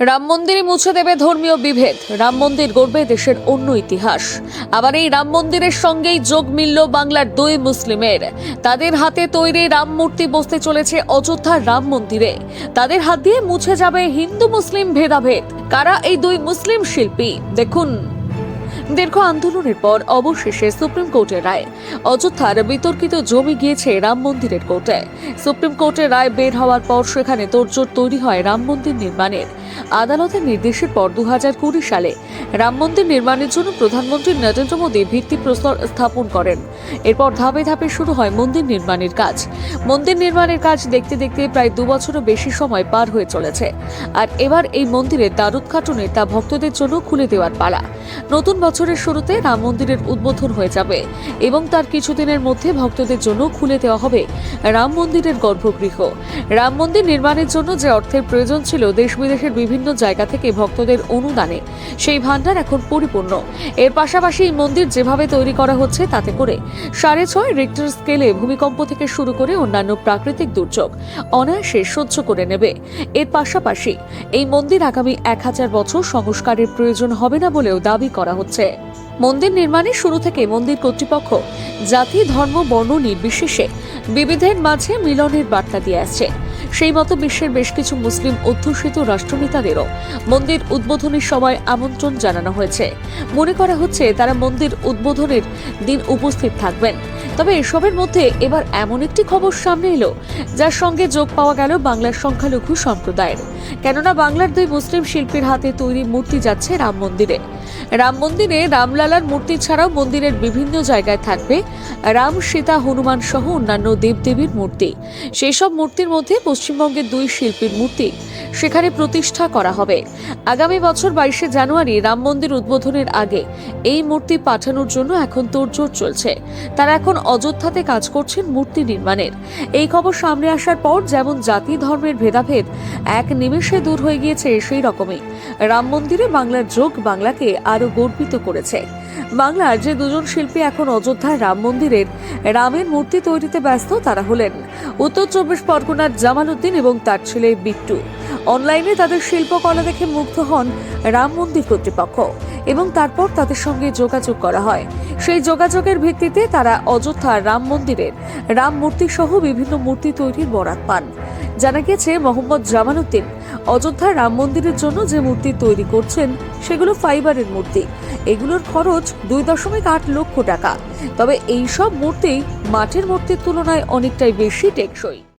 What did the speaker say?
রাম মন্দিরে মুছে দেবে ধর্মীয় বিভেদ। রাম মন্দির গড়বে দেশের অন্য ইতিহাস। আবার এই রাম মন্দিরের সঙ্গেই যোগ মিলল বাংলার দুই মুসলিমের। তাদের হাতে তৈরি রাম মূর্তি বসতে চলেছে অযোধ্যার রাম মন্দিরে। তাদের হাত দিয়ে মুছে যাবে হিন্দু মুসলিম ভেদাভেদ। কারা এই দুই মুসলিম শিল্পী? দেখুন। দীর্ঘ আন্দোলনের পর অবশেষে সুপ্রিম কোর্টের রায়। অযোধ্যার বিতর্কিত জমি গিয়েছে রাম মন্দিরের কোর্টে। সুপ্রিম কোর্টের রায় বের হওয়ার পর সেখানে তোড়জোড় তৈরি হয় রাম মন্দির নির্মাণের। আদালতের নির্দেশের পর দু কুড়ি সালে রাম মন্দির নির্মাণের জন্য প্রধানমন্ত্রী নরেন্দ্র মোদী ভিত্তিপ্রস্তর স্থাপন করেন। এরপর ধাপে ধাপে শুরু হয় মন্দির নির্মাণের কাজ। মন্দির নির্মাণের কাজ দেখতে দেখতে প্রায় দু বছরও বেশি সময় পার হয়ে চলেছে। আর এবার এই মন্দিরের দ্বারোদ্ঘাটনে তা ভক্তদের জন্য খুলে দেওয়ার পালা। নতুন বছরের শুরুতে রাম মন্দিরের উদ্বোধন হয়ে যাবে এবং তার কিছুদিনের মধ্যে ভক্তদের জন্য খুলে দেওয়া হবে রাম মন্দিরের গর্ভগৃহ। রাম মন্দির নির্মাণের জন্য যে অর্থের প্রয়োজন ছিল দেশ বিদেশের বিভিন্ন জায়গা থেকে ভক্তদের অনুদানে, সেই ভান্ডার এখন পরিপূর্ণ। এর পাশাপাশি এই মন্দির যেভাবে তৈরি করা হচ্ছে তাতে করে সাড়ে ছয় রিক্টার স্কেলে ভূমিকম্প থেকে শুরু করে অন্যান্য প্রাকৃতিক দুর্যোগ অনায়াসে সহ্য করে নেবে। এর পাশাপাশি এই মন্দির আগামী এক হাজার বছর সংস্কারের প্রয়োজন হবে না বলেও দাবি করা হচ্ছে। মন্দির নির্মাণের শুরু থেকে মন্দির কর্তৃপক্ষ জাতি, ধর্ম, বর্ণ নির্বিশেষে বিবিধের মাঝে মিলনের বার্তা দিয়ে আসছে। সেই মতো বিশ্বের বেশ কিছু মুসলিম অধ্যুষিত রাষ্ট্রনেতাদেরও মন্দির উদ্বোধনের সময় আমন্ত্রণ জানানো হয়েছে। মনে করা হচ্ছে তারা মন্দির উদ্বোধনের দিন উপস্থিত থাকবেন। তবে এসবের মধ্যে এবার এমন একটি খবর সামনে এলো, যার সঙ্গে যোগ পাওয়া গেল বাংলার সংখ্যালঘু সম্প্রদায়ের। কেননা বাংলার দুই মুসলিম শিল্পীর হাতে তৈরি মূর্তি যাচ্ছে রাম মন্দিরে। রাম মন্দিরে রামলালার মূর্তি ছাড়াও মন্দিরের বিভিন্ন জায়গায় থাকবে রাম, সীতা, হনুমান সহ অন্যান্য দেবদেবীর মূর্তি। সেই সব মূর্তির মধ্যে পশ্চিমবঙ্গের দুই শিল্পীর মূর্তি সেখানে প্রতিষ্ঠা করা হবে। আগামী বছর বাইশে জানুয়ারি রাম মন্দির উদ্বোধনের আগে এই মূর্তি পাঠানোর জন্য এখন তোড়জোড় চলছে। তারা এখন অযোধ্যাতে কাজ করছেন মূর্তি নির্মাণের। এই খবর সামনে আসার পর যেমন জাতি ধর্মের ভেদাভেদ, এক নিমেষে দূর হয়ে গিয়েছে সেই রকমই। রাম মন্দিরে বাংলার যোগ বাংলাকে আরও গর্বিত করেছে। বাংলার যে দুজন শিল্পী এখন অযোধ্যার রাম মন্দিরের রামের মূর্তি তৈরিতে ব্যস্ত, তারা হলেন উত্তর চব্বিশ পরগনার জামাল উদ্দিন এবং তার ছেলে বিট্টু। অনলাইনে তাদের শিল্পকলা দেখে মুগ্ধ হন রাম মন্দির কর্তৃপক্ষ এবং তারপর তাদের সঙ্গে যোগাযোগ করা হয়। সেই যোগাযোগের ভিত্তিতে তারা অযোধ্যার রাম মন্দিরের রাম মূর্তি সহ বিভিন্ন মূর্তি তৈরির বরাত পান। জানা গেছে মোহাম্মদ জামালউদ্দিন অযোধ্যার রাম মন্দিরের জন্য যে মূর্তি তৈরি করছেন, সেগুলো ফাইবারের মূর্তি। এগুলোর খরচ দুই দশমিক আট লক্ষ টাকা। তবে এই সব মূর্তি মাটির মূর্তির তুলনায় অনেকটাই বেশি টেকসই।